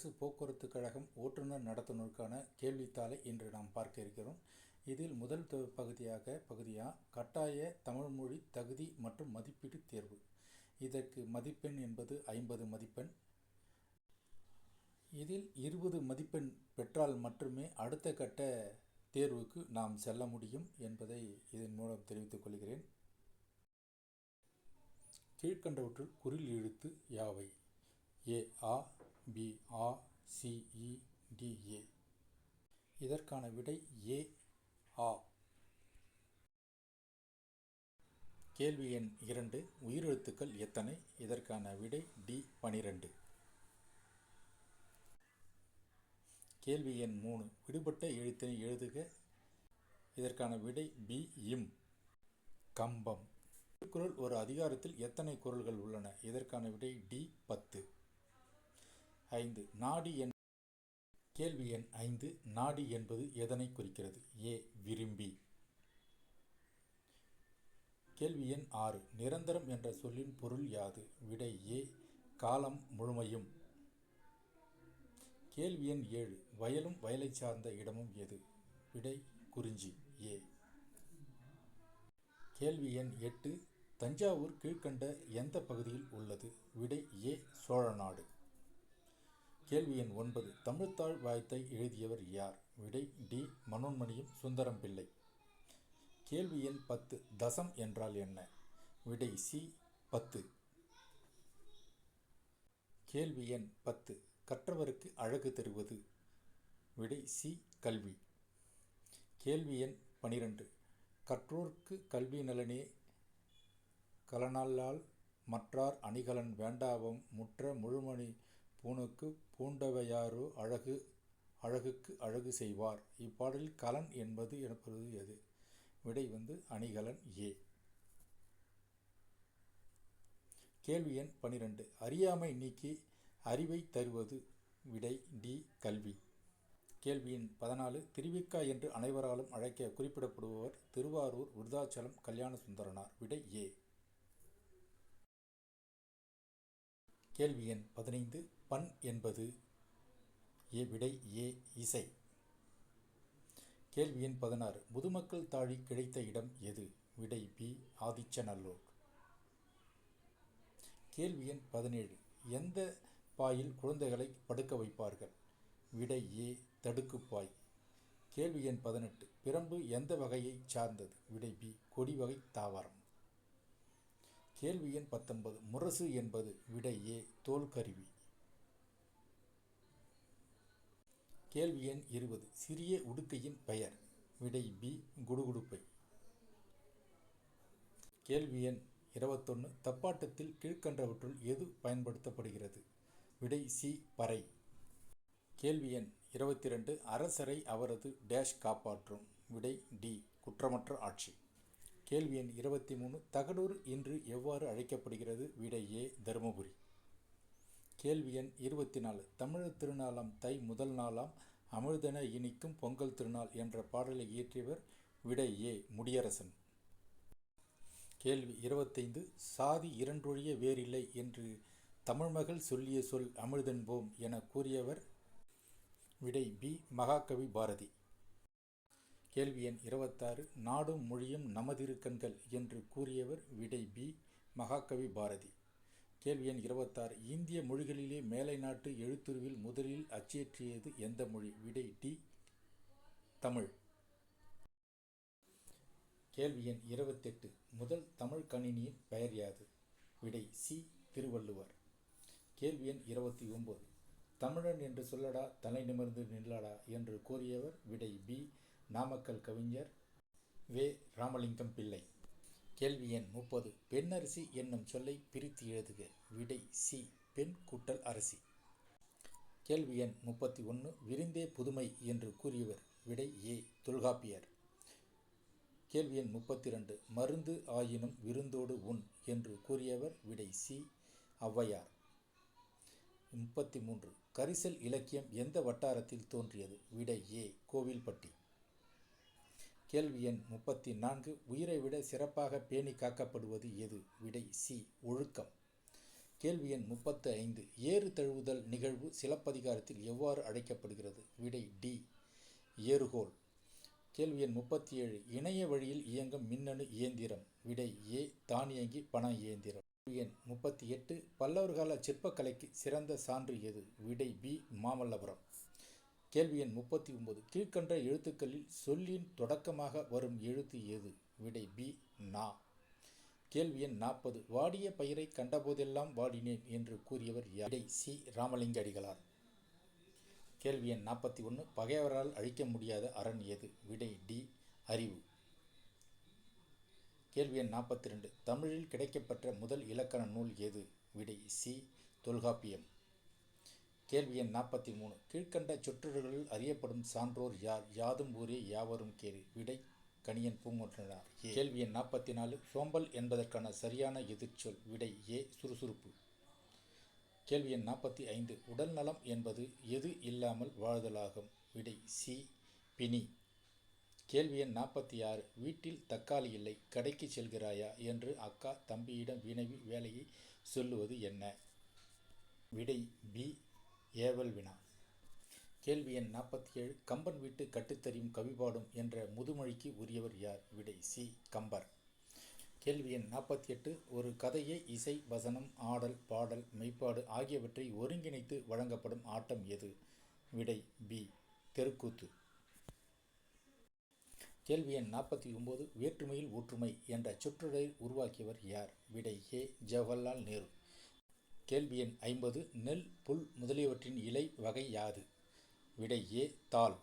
அரசு போக்குவரத்து கழகம் ஓட்டுநர் நடத்துனருக்கான கேள்வித்தாளை இன்று நாம் பார்க்க இருக்கிறோம். இதில் முதல் தொ- பகுதியாக பகுதியா கட்டாய தமிழ் மொழி தகுதி மற்றும் மதிப்பீடு தேர்வு. இதற்கு மதிப்பெண் என்பது ஐம்பது மதிப்பெண். இதில் இருபது மதிப்பெண் பெற்றால் மட்டுமே அடுத்த கட்ட தேர்வுக்கு நாம் செல்ல முடியும் என்பதை இதன் மூலம் தெரிவித்துக் கொள்கிறேன். கீழ்கண்டவற்றுள் குறில் எழுத்து யாவை? ஏ ஆ பி ஆ சி இதற்கான விடை ஏ ஆ. கேள்வி எண் இரண்டு உயிரெழுத்துக்கள் எத்தனை? இதற்கான விடை டி பனிரெண்டு. கேள்வி எண் மூணு விடுபட்ட எழுத்தினை எழுதுக. இதற்கான விடை பி இம். கம்பம். திருக்குறள் ஒரு அதிகாரத்தில் எத்தனை குறள்கள் உள்ளன? இதற்கான விடை டி பத்து. ஐந்து. நாடி என் கேள்வி எண் ஐந்து. நாடி என்பது எதனை குறிக்கிறது? ஏ விரும்பி. கேள்வி எண் ஆறு. நிரந்தரம் என்ற சொல்லின் பொருள் யாது? விடை ஏ காலம் முழுமையும். கேள்வி எண் ஏழு. வயலும் வயலை சார்ந்த இடமும் எது? விடை குறிஞ்சி. ஏ. கேள்வி எண் எட்டு. தஞ்சாவூர் கீழ்கண்ட எந்த பகுதியில் உள்ளது? விடை ஏ சோழநாடு. கேள்வி எண் ஒன்பது. தமிழ்த்தாழ் வாய்த்தை எழுதியவர் யார்? விடை டி. மனோன்மணியும் சுந்தரம் பிள்ளை கேள்வி எண் பத்து. தசம் என்றால் என்ன? விடை சி. பத்து. கேள்வி எண் பத்து. கற்றவருக்கு அழகு தருவது. விடை சி. கல்வி. கேள்வி எண் பனிரெண்டு. கற்றோர்க்கு கல்வி நலனே கலனல்லால் மற்றார் அணிகலன் வேண்டாவம் முற்ற முழுமணி பூனுக்கு பூண்டவையாரோ அழகு அழகுக்கு அழகு செய்வார். இப்பாடலில் கலன் என்பது எனப்படுவது எது? விடை வந்து அணிகலன் ஏ. கேள்வி எண் பனிரெண்டு. அறியாமை நீக்கி அறிவை தருவது. விடை டி. கல்வி. கேள்வி எண் பதினாலு. திருவிக்கா என்று அனைவராலும் அழைக்க குறிப்பிடப்படுபவர் திருவாரூர் விருதாச்சலம் கல்யாண சுந்தரனார். விடை ஏ. கேள்வி எண் பதினைந்து. பண் என்பது ஏ விடை ஏ இசை. கேள்வி எண் பதினாறு. முதுமக்கள் தாழி கிடைத்த இடம் எது? விடை பி ஆதிச்சநல்லூர். கேள்வி எண் பதினேழு. எந்த பாயில் குழந்தைகளை படுக்க வைப்பார்கள்? விடை ஏ தடுக்குப்பாய். கேள்வி எண் பதினெட்டு. பிரம்பு எந்த வகையைச் சார்ந்தது? விடை பி கொடி வகை தாவரம். கேள்வி எண் பத்தொன்பது. முரசு என்பது விடை ஏ தோல் கருவி. கேள்வி எண் இருபது. சிறிய உடுக்கையின் பெயர். விடை பி. குடுகுடுப்பை. கேள்வி எண் இருபத்தொன்று தப்பாட்டத்தில் கீழ்கண்டவற்றுள் எது பயன்படுத்தப்படுகிறது? விடை சி. பறை. கேள்வி எண் இருபத்தி ரெண்டு அரசரை அவரது டேஷ் காப்பாற்றும். விடை டி. குற்றமற்ற ஆட்சி. கேள்வி எண் இருபத்தி மூணு. தகடூர் இன்று எவ்வாறு அழைக்கப்படுகிறது? விடை ஏ. தருமபுரி. கேள்வி எண் இருபத்தி நாலு தமிழர் திருநாளாம் தை முதல் நாளாம் அமிழ்தென இனிக்கும் பொங்கல் திருநாள் என்ற பாடலை இயற்றியவர் விடை ஏ முடியரசன். கேள்வி இருபத்தைந்து. சாதி இரண்டொழிய வேறில்லை என்று தமிழ்மகள் சொல்லிய சொல் அமிழ்தென்போம் என கூறியவர் விடை பி. மகாகவி பாரதி. கேள்வி எண் இருபத்தாறு. நாடும் மொழியும் நமதிருக்கண்கள் என்று கூறியவர் விடை பி. மகாகவி பாரதி. கேள்வி எண் இருபத்தாறு. இந்திய மொழிகளிலே மேலை நாட்டு எழுத்துருவில் முதலில் அச்சேற்றியது எந்த மொழி? விடை டி தமிழ். கேள்வி எண் இருபத்தெட்டு. முதல் தமிழ் கணினியின் பெயர் யாது? விடை சி திருவள்ளுவர். கேள்வி எண் இருபத்தி ஒன்பது. தமிழன் என்று சொல்லடா தலை நிமிர்ந்து நில்லடா என்று கூறியவர் விடை பி நாமக்கல் கவிஞர் வே. ராமலிங்கம் பிள்ளை. கேள்வி எண் முப்பது. அரிசி என்னும் சொல்லை பிரித்து எழுதுக. விடை சி. பெண் கூட்டல் அரிசி கேள்வி எண் முப்பத்தி ஒன்று. விருந்தே புதுமை என்று கூறியவர். விடை ஏ. தொல்காப்பியர். கேள்வி எண் முப்பத்தி ரெண்டு மருந்து ஆயினும் விருந்தோடு உண் என்று கூறியவர். விடை சி. ஔவையார் முப்பத்தி மூன்று. கரிசல் இலக்கியம் எந்த வட்டாரத்தில் தோன்றியது? விடை ஏ. கோவில்பட்டி கேள்வி எண் முப்பத்தி நான்கு உயிரை விட சிறப்பாக பேணி காக்கப்படுவது எது? விடை சி. ஒழுக்கம். கேள்வி எண் முப்பத்து ஐந்து ஏறு தழுவுதல் நிகழ்வு சிலப்பதிகாரத்தில் எவ்வாறு அழைக்கப்படுகிறது? விடை டி. ஏறுகோல் கேள்வி எண் முப்பத்தி ஏழு இணைய வழியில் இயங்கும் மின்னணு இயந்திரம். விடை ஏ. தானியங்கி பண இயந்திரம். கேள்வி எண் முப்பத்தி எட்டு பல்லவர் கால சிற்பக்கலைக்கு சிறந்த சான்று எது? விடை பி. மாமல்லபுரம். கேள்வி எண் முப்பத்தி ஒன்பது. கீழ்கண்ட எழுத்துக்களில் சொல்லின் தொடக்கமாக வரும் எழுத்து எது விடை பி நா. கேள்வி எண் நாற்பது. வாடிய பயிரை கண்டபோதெல்லாம் வாடினேன் என்று கூறியவர் விடை சி ராமலிங்க அடிகளார். கேள்வி எண் நாற்பத்தி ஒன்று. பகைவரால் அழிக்க முடியாத அரண் எது விடை டி அறிவு. கேள்வி எண் நாற்பத்தி ரெண்டு. தமிழில் கிடைக்கப்பெற்ற முதல் இலக்கண நூல் எது விடை சி தொல்காப்பியம். கேள்வி எண் நாற்பத்தி மூணு கீழ்கண்ட சொற்றொடர்களில் அறியப்படும் சான்றோர் யார்? யாதும் ஊரே யாவரும் கேறு. விடை கணியன் பூங்குன்றனார் கேள்வி எண் நாற்பத்தி நாலு சோம்பல் என்பதற்கான சரியான எதிர்ச்சொல். விடை ஏ. சுறுசுறுப்பு. கேள்வி எண் நாற்பத்தி ஐந்து உடல் நலம் என்பது எது இல்லாமல் வாழ்தலாகும்? விடை சி. பினி கேள்வி எண் நாற்பத்தி ஆறு வீட்டில் தக்காளி இல்லை கடைக்கு செல்கிறாயா என்று அக்கா தம்பியிடம் வினவி வேலையை சொல்லுவது என்ன? விடை பி. ஏவல் வினா. கேள்வி எண் நாற்பத்தி ஏழு கம்பன் வீட்டு கட்டுத்தறியும் கவிபாடும் என்ற முதுமொழிக்கு உரியவர் யார்? விடை சி கம்பர். கேள்வி எண் நாற்பத்தி எட்டு ஒரு கதையை இசை வசனம் ஆடல் பாடல் மெய்ப்பாடு ஆகியவற்றை ஒருங்கிணைத்து வழங்கப்படும் ஆட்டம் எது? விடை பி தெருக்கூத்து. கேள்வி எண் நாற்பத்தி ஒம்பது வேற்றுமையில் ஒற்றுமை என்ற சுற்றுலையில் உருவாக்கியவர் யார்? விடை ஏ ஜவஹர்லால் நேரு. கேள்வி எண் ஐம்பது நெல் புல் முதலியவற்றின் இலை வகை யாது விடை ஏ தால்